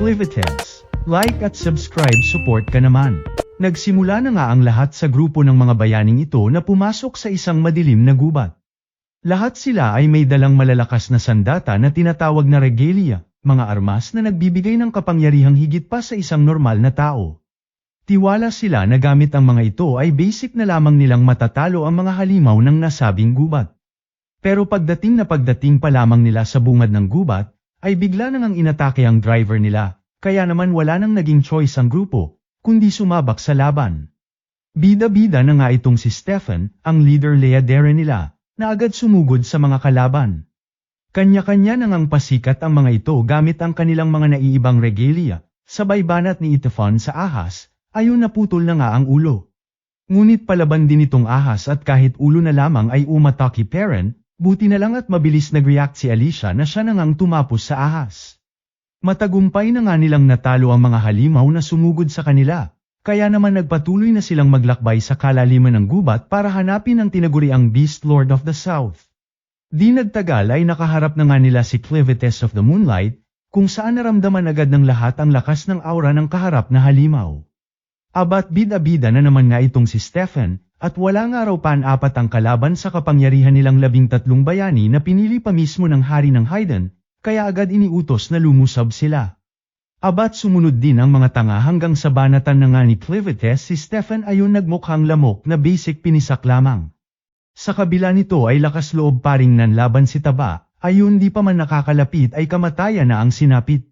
Clivites. Like at subscribe support ka naman. Nagsimula na nga ang lahat sa grupo ng mga bayaning ito na pumasok sa isang madilim na gubat. Lahat sila ay may dalang malalakas na sandata na tinatawag na regalia, mga armas na nagbibigay ng kapangyarihang higit pa sa isang normal na tao. Tiwala sila na gamit ang mga ito ay basic na lamang nilang matatalo ang mga halimaw ng nasabing gubat. Pero pagdating na pagdating pa lamang nila sa bungad ng gubat, ay bigla nang ang inatake ang driver nila, kaya naman wala nang naging choice ang grupo, kundi sumabak sa laban. Bida-bida na nga itong si Stephen, ang leader leadere nila, na agad sumugod sa mga kalaban. Kanya-kanya nang ang pasikat ang mga ito gamit ang kanilang mga naiibang regalia, sabay banat ni Itefon sa ahas, ayun naputol na nga ang ulo. Ngunit palaban din itong ahas at kahit ulo na lamang ay umataki Perrin, buti na lang at mabilis nag-react si Alicia na siya nang tumapos sa ahas. Matagumpay na nga nilang natalo ang mga halimaw na sumugod sa kanila, kaya naman nagpatuloy na silang maglakbay sa kalaliman ng gubat para hanapin ang tinaguriang Beast Lord of the South. Di nagtagal ay nakaharap na nga nila si Clivites of the Moonlight, kung saan naramdaman agad ng lahat ang lakas ng aura ng kaharap na halimaw. Abat bida-bida na naman nga itong si Stephen, at wala nga raw pan-apat ang kalaban sa kapangyarihan nilang labing tatlong bayani na pinili pa mismo ng hari ng Haydn, kaya agad iniutos na lumusab sila. Abat sumunod din ang mga tanga hanggang sa banatan na nga ni Clivites si Stephen ayon nagmukhang lamok na basic pinisak lamang. Sa kabila nito ay lakas loob pa ring nanlaban si Taba, ayun di pa man nakakalapit ay kamatayan na ang sinapit.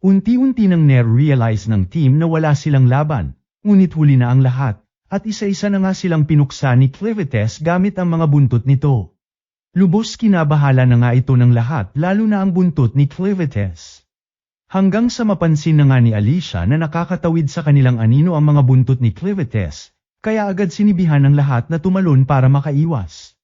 Unti-unti nang ner-realize ng team na wala silang laban, ngunit huli na ang lahat, at isa-isa na nga silang pinuksa ni Clivites gamit ang mga buntot nito. Lubos kinabahala na nga ito ng lahat lalo na ang buntot ni Clivites. Hanggang sa mapansin na nga ni Alicia na nakakatawid sa kanilang anino ang mga buntot ni Clivites, kaya agad sinibihan ng lahat na tumalon para makaiwas.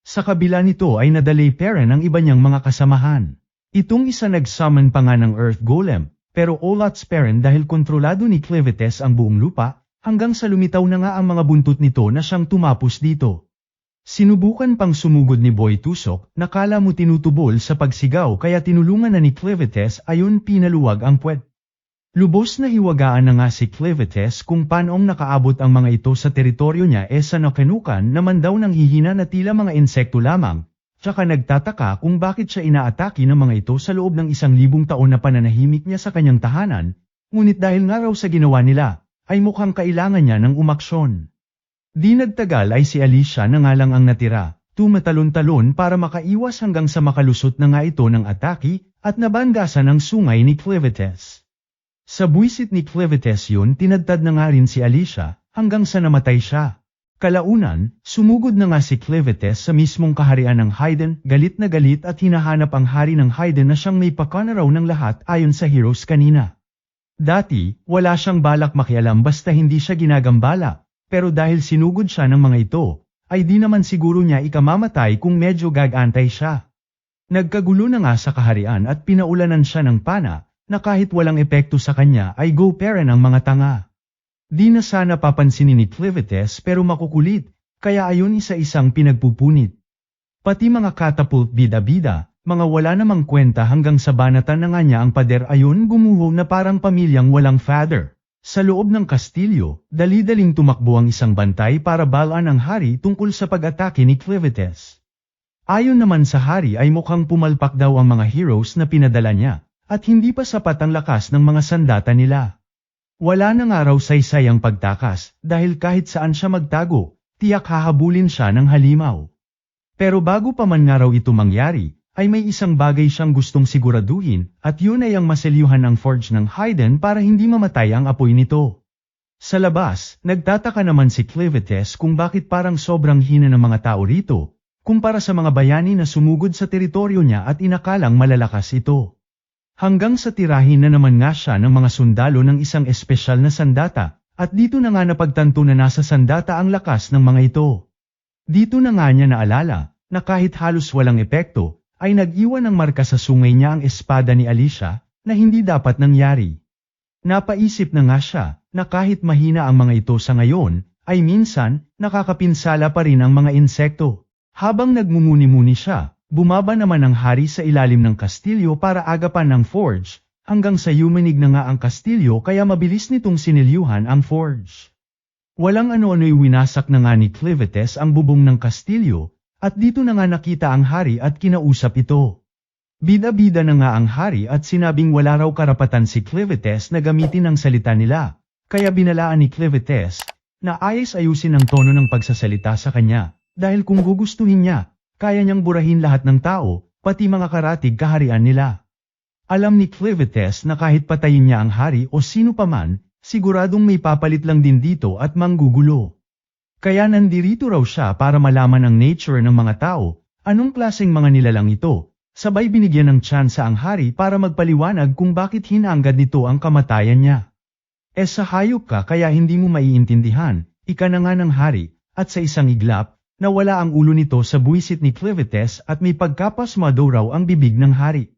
Sa kabila nito ay nadalay Perrin ang iba niyang mga kasamahan. Itong isa nag-summon pa nga ng Earth Golem, pero Olat's Perrin dahil kontrolado ni Clivites ang buong lupa, hanggang sa lumitaw na nga ang mga buntot nito na siyang tumapos dito. Sinubukan pang sumugod ni Boy Tusok, nakala mo tinutubol sa pagsigaw kaya tinulungan na ni Clivites ayon pinaluwag ang puwet. Lubos na hiwagaan na nga si Clivites kung paanong nakaabot ang mga ito sa teritoryo niya e sa nakenukan naman daw nang hihina na tila mga insekto lamang, tsaka nagtataka kung bakit siya inaatake ng mga ito sa loob ng isang libong taon na pananahimik niya sa kanyang tahanan, ngunit dahil nga raw sa ginawa nila, ay mukhang kailangan niya ng umaksyon. Di nagtagal ay si Alicia na nga lang ang natira, tumatalon-talon para makaiwas hanggang sa makalusot na nga ito ng atake at nabangasan ng sungay ni Clivites. Sa buwisit ni Clivites yun tinadtad na nga rin si Alicia hanggang sa namatay siya. Kalaunan, sumugod na nga si Clivites sa mismong kaharian ng Haydn, galit na galit at hinahanap ang hari ng Haydn na siyang may pakanaraw ng lahat ayon sa heroes kanina. Dati, wala siyang balak makialam basta hindi siya ginagambala, pero dahil sinugod siya ng mga ito, ay di naman siguro niya ikamamatay kung medyo gagantay siya. Nagkagulo na nga sa kaharian at pinaulanan siya ng pana, na kahit walang epekto sa kanya ay go parent ang mga tanga. Di na sana papansinin ni Clivites pero makukulit, kaya ayon isa-isang pinagpupunit. Pati mga catapult bida-bida, mga wala namang kwenta hanggang sa banatan na nga niya ang pader ayon gumuho na parang pamilyang walang father. Sa loob ng kastilyo, dali-daling tumakbo ang isang bantay para balaan ang hari tungkol sa pag-atake ni Clivites. Ayon naman sa hari ay mukhang pumalpak daw ang mga heroes na pinadala niya, at hindi pa sapat ang lakas ng mga sandata nila. Wala na nga raw saysay ang pagtakas, dahil kahit saan siya magtago, tiyak hahabulin siya ng halimaw. Pero bago pa man nga raw ito mangyari, ay may isang bagay siyang gustong siguraduhin, at yun ay ang maselyuhan ng forge ng Haydn para hindi mamatay ang apoy nito. Sa labas, nagtataka naman si Clivites kung bakit parang sobrang hina ng mga tao rito, kumpara sa mga bayani na sumugod sa teritoryo niya at inakalang malalakas ito. Hanggang sa tirahin na naman nga siya ng mga sundalo ng isang espesyal na sandata, at dito na nga napagtanto na nasa sandata ang lakas ng mga ito. Dito na nga niya naalala, na kahit halos walang epekto, ay nag-iwan ng marka sa sungay niya ang espada ni Alicia, na hindi dapat nangyari. Napaisip na nga siya, na kahit mahina ang mga ito sa ngayon, ay minsan, nakakapinsala pa rin ang mga insekto. Habang nagmumuni-muni siya, bumaba naman ang hari sa ilalim ng kastilyo para agapan ng forge, hanggang sa yumanig na nga ang kastilyo kaya mabilis nitong sinilyuhan ang forge. Walang ano-ano'y winasak na nga ni Clivites ang bubong ng kastilyo, at dito na nga nakita ang hari at kinausap ito. Bida-bida na nga ang hari at sinabing wala raw karapatan si Clivites na gamitin ang salita nila, kaya binalaan ni Clivites na ayos ayusin ang tono ng pagsasalita sa kanya, dahil kung gugustuhin niya, kaya niyang burahin lahat ng tao, pati mga karatig kaharian nila. Alam ni Clivites na kahit patayin niya ang hari o sino paman, siguradong may papalit lang din dito at manggugulo. Kaya nandirito raw siya para malaman ang nature ng mga tao, anong klaseng mga nilalang ito, sabay binigyan ng tsansa ang hari para magpaliwanag kung bakit hinaanggad nito ang kamatayan niya. E sa hayop ka kaya hindi mo maiintindihan, ika na nga ng hari, at sa isang iglap, nawala ang ulo nito sa buwisit ni Clivites at may pagkapasmado raw ang bibig ng hari.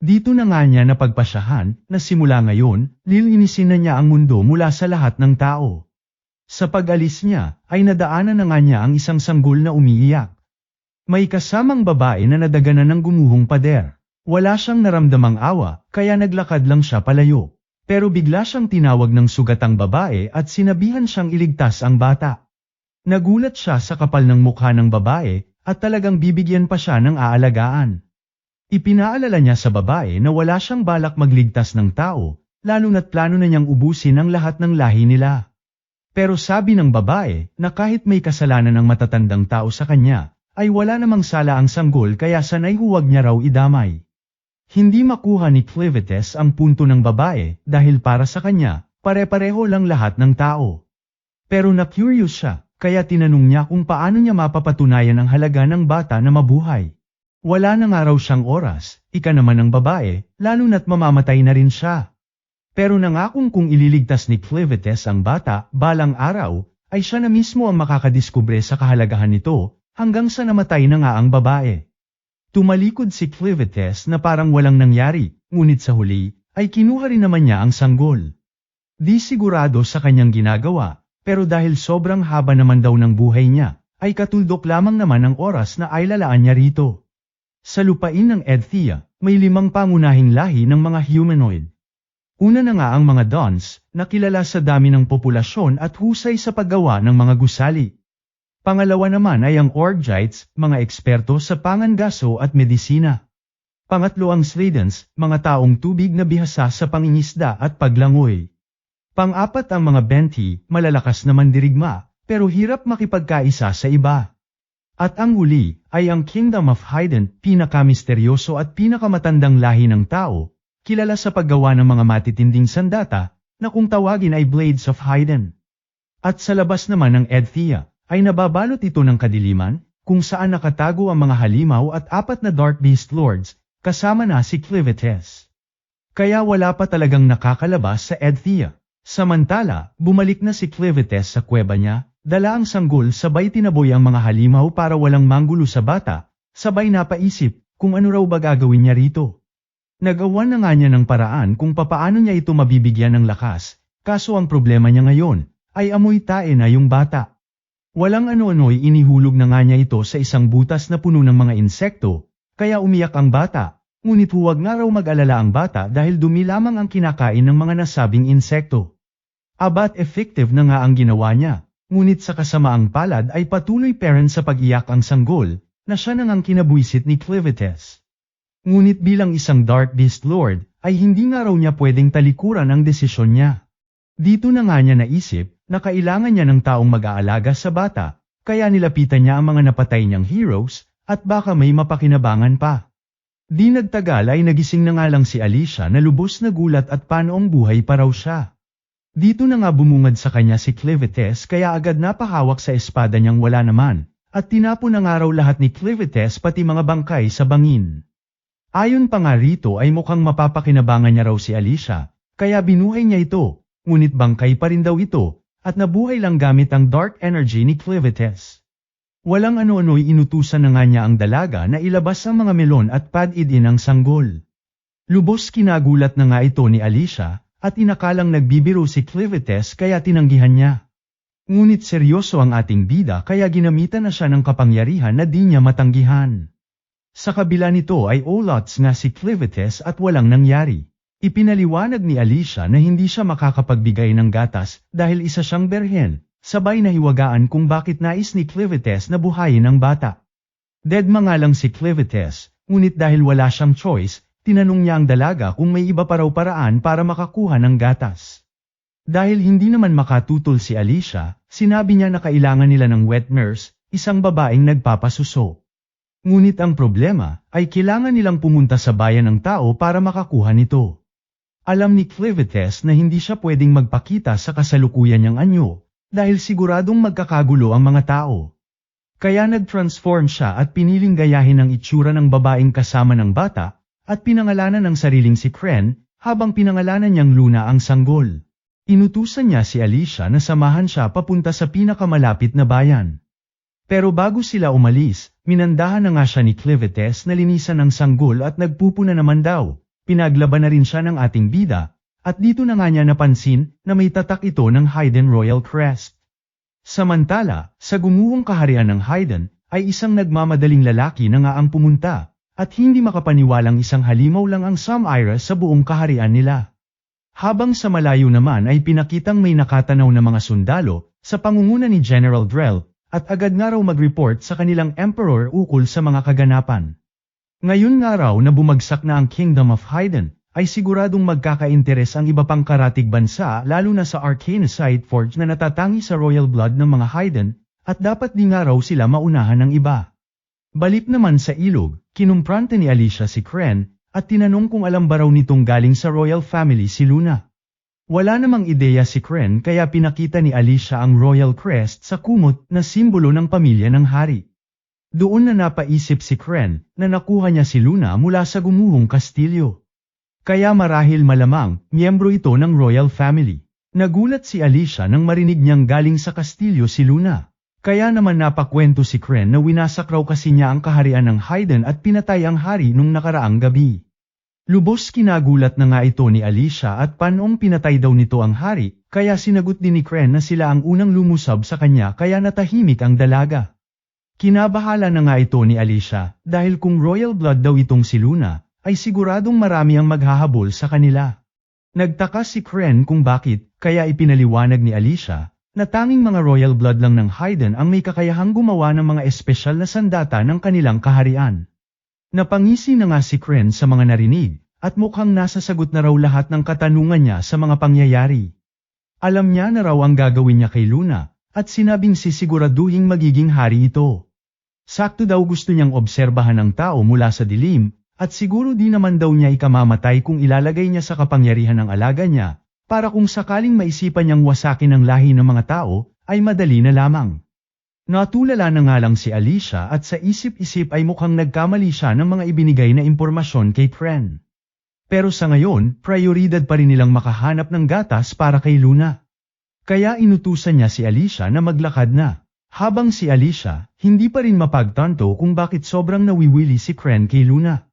Dito na nga niya napagpasyahan na simula ngayon, lilinisin na niya ang mundo mula sa lahat ng tao. Sa pag-alis niya, ay nadaanan na nga niya ang isang sanggol na umiiyak. May kasamang babae na nadaganan ng gumuhong pader. Wala siyang naramdamang awa, kaya naglakad lang siya palayo. Pero bigla siyang tinawag ng sugatang babae at sinabihan siyang iligtas ang bata. Nagulat siya sa kapal ng mukha ng babae, at talagang bibigyan pa siya ng aalagaan. Ipinaalala niya sa babae na wala siyang balak magligtas ng tao, lalo na't plano na niyang ubusin ang lahat ng lahi nila. Pero sabi ng babae na kahit may kasalanan ng matatandang tao sa kanya, ay wala namang sala ang sanggol kaya sanay huwag niya raw idamay. Hindi makuha ni Clivites ang punto ng babae dahil para sa kanya, pare-pareho lang lahat ng tao. Pero na-curious siya, kaya tinanong niya kung paano niya mapapatunayan ang halaga ng bata na mabuhay. Wala na nga raw siyang oras, ika naman ng babae, lalo na't mamamatay na rin siya. Pero nangakong kung ililigtas ni Clivites ang bata, balang araw, ay siya na mismo ang makakadiskubre sa kahalagahan nito, hanggang sa namatay na nga ang babae. Tumalikod si Clivites na parang walang nangyari, ngunit sa huli, ay kinuha rin naman niya ang sanggol. Di sigurado sa kanyang ginagawa, pero dahil sobrang haba naman daw ng buhay niya, ay katuldok lamang naman ang oras na ay lalaan niya rito. Sa lupain ng Edthea, may limang pangunahing lahi ng mga humanoid. Una na nga ang mga Dons, na kilala sa dami ng populasyon at husay sa paggawa ng mga gusali. Pangalawa naman ay ang Orgites, mga eksperto sa pangangaso at medisina. Pangatlo ang Sladens, mga taong tubig na bihasa sa pangingisda at paglangoy. Pang-apat ang mga Benti, malalakas na mandirigma, pero hirap makipagkaisa sa iba. At ang huli ay ang Kingdom of Haydn, pinakamisteryoso at pinakamatandang lahi ng tao, kilala sa paggawa ng mga matitinding sandata, na kung tawagin ay Blades of Haydn. At sa labas naman ng Edthea, ay nababalot ito ng kadiliman, kung saan nakatago ang mga halimaw at apat na Dark Beast Lords, kasama na si Clivites. Kaya wala pa talagang nakakalabas sa Edthea. Samantala, bumalik na si Clivites sa kuweba niya, dala ang sanggol sabay tinaboy ang mga halimaw para walang manggulo sa bata, sabay napaisip kung ano raw ba gagawin niya rito. Nagawa na nga niya ng paraan kung papaano niya ito mabibigyan ng lakas, kaso ang problema niya ngayon, ay amoy tae na yung bata. Walang ano-ano'y inihulog na nga niya ito sa isang butas na puno ng mga insekto, kaya umiyak ang bata, ngunit huwag nga raw mag-alala ang bata dahil dumi lamang ang kinakain ng mga nasabing insekto. Abat effective na nga ang ginawa niya, ngunit sa kasamaang palad ay patuloy parent sa pag-iyak ang sanggol, na siya nang ang kinabuisit ni Clivites. Ngunit bilang isang Dark Beast Lord, ay hindi nga raw niya pwedeng talikuran ang desisyon niya. Dito na nga niya naisip na kailangan niya ng taong mag-aalaga sa bata, kaya nilapitan niya ang mga napatay niyang heroes, at baka may mapakinabangan pa. Di nagtagal ay nagising na nga lang si Alicia na lubos na gulat at panoong buhay pa raw siya. Dito na nga bumungad sa kanya si Clivites kaya agad napahawak sa espada niyang wala naman, at tinapon na nga raw lahat ni Clivites pati mga bangkay sa bangin. Ayon pa nga rito ay mukhang mapapakinabangan niya raw si Alicia, kaya binuhay niya ito, ngunit bangkay pa rin daw ito, at nabuhay lang gamit ang dark energy ni Clivites. Walang ano-ano'y inutusan na nga niya ang dalaga na ilabas ang mga melon at padidin ang sanggol. Lubos kinagulat na nga ito ni Alicia, at inakalang nagbibiro si Clivites kaya tinanggihan niya. Ngunit seryoso ang ating bida kaya ginamitan na siya ng kapangyarihan na di niya matanggihan. Sa kabila nito ay Olots nga si Clivites at walang nangyari. Ipinaliwanag ni Alicia na hindi siya makakapagbigay ng gatas dahil isa siyang berhen, sabay na hiwagaan kung bakit nais ni Clivites na buhayin ang bata. Deadma nga lang si Clivites, ngunit dahil wala siyang choice, tinanong niya ang dalaga kung may iba pa raw paraan para makakuha ng gatas. Dahil hindi naman makatutol si Alicia, sinabi niya na kailangan nila ng wet nurse, isang babaeng nagpapasuso. Ngunit ang problema ay kailangan nilang pumunta sa bayan ng tao para makakuha nito. Alam ni Clivites na hindi siya pwedeng magpakita sa kasalukuyan niyang anyo, dahil siguradong magkakagulo ang mga tao. Kaya nag-transform siya at piniling gayahin ang itsura ng babaeng kasama ng bata, at pinangalanan ng sariling si Kren, habang pinangalanan niyang Luna ang sanggol. Inutusan niya si Alicia na samahan siya papunta sa pinakamalapit na bayan. Pero bago sila umalis, minandahan na nga siya ni Clivites na linisan ang sanggol at nagpupuna naman daw, pinaglaban na rin siya ng ating bida, at dito na nga niya napansin na may tatak ito ng Hayden Royal Crest. Samantala, sa gumuhong kaharian ng Hayden, ay isang nagmamadaling lalaki na nga ang pumunta, at hindi makapaniwalang isang halimaw lang ang Samira sa buong kaharian nila. Habang sa malayo naman ay pinakitang may nakatanaw na mga sundalo sa pangunguna ni General Drell, at agad nga raw mag-report sa kanilang emperor ukol sa mga kaganapan. Ngayon nga raw na bumagsak na ang Kingdom of Hayden, ay siguradong magkakainteres ang iba pang karatig bansa lalo na sa Arcane Site Forge na natatangi sa royal blood ng mga Hayden, at dapat di nga raw sila maunahan ng iba. Balik naman sa ilog, kinumprante ni Alicia si Kren, at tinanong kung alam ba raw nitong galing sa royal family si Luna. Wala namang ideya si Kren kaya pinakita ni Alicia ang royal crest sa kumot na simbolo ng pamilya ng hari. Doon na napaisip si Kren na nakuha niya si Luna mula sa gumuhong kastilyo. Kaya marahil malamang, miyembro ito ng royal family. Nagulat si Alicia nang marinig niyang galing sa kastilyo si Luna. Kaya naman napakwento si Kren na winasak raw kasi niya ang kaharian ng Hayden at pinatay ang hari nung nakaraang gabi. Lubos kinagulat na nga ito ni Alicia at panong pinatay daw nito ang hari, kaya sinagot din ni Kren na sila ang unang lumusab sa kanya kaya natahimik ang dalaga. Kinabahala na nga ito ni Alicia, dahil kung royal blood daw itong si Luna, ay siguradong marami ang maghahabol sa kanila. Nagtaka si Kren kung bakit, kaya ipinaliwanag ni Alicia, na tanging mga royal blood lang ng Hayden ang may kakayahang gumawa ng mga espesyal na sandata ng kanilang kaharian. Napangisi na nga si Kren sa mga narinig, at mukhang nasasagot na raw lahat ng katanungan niya sa mga pangyayari. Alam niya na raw ang gagawin niya kay Luna, at sinabing sisiguraduhing magiging hari ito. Sakto daw gusto niyang obserbahan ang tao mula sa dilim, at siguro di naman daw niya ikamamatay kung ilalagay niya sa kapangyarihan ng alaga niya, para kung sakaling maisipan niyang wasakin ang lahi ng mga tao, ay madali na lamang. Natulala na nga lang si Alicia at sa isip-isip ay mukhang nagkamali siya ng mga ibinigay na impormasyon kay Kren. Pero sa ngayon, prioridad pa rin nilang makahanap ng gatas para kay Luna. Kaya inutusan niya si Alicia na maglakad na. Habang si Alicia, hindi pa rin mapagtanto kung bakit sobrang nawiwili si Kren kay Luna.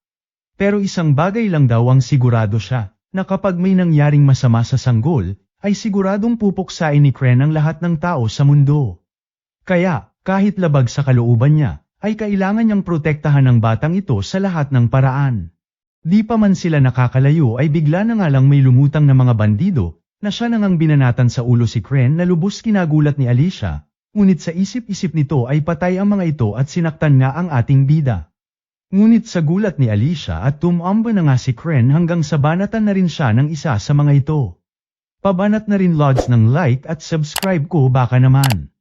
Pero isang bagay lang daw ang sigurado siya, na kapag may nangyaring masama sa sanggol, ay siguradong pupuksain ni Kren ang lahat ng tao sa mundo. Kaya, kahit labag sa kalooban niya, ay kailangan niyang protektahan ang batang ito sa lahat ng paraan. Di pa man sila nakakalayo ay bigla na nga lang may lumutang na mga bandido, na siya nang binanatan sa ulo si Kren na lubos kinagulat ni Alicia, ngunit sa isip-isip nito ay patay ang mga ito at sinaktan nga ang ating bida. Ngunit sa gulat ni Alicia at tumamba na nga si Kren hanggang sa banatan na rin siya ng isa sa mga ito. Pabanat na rin lods ng like at subscribe ko baka naman.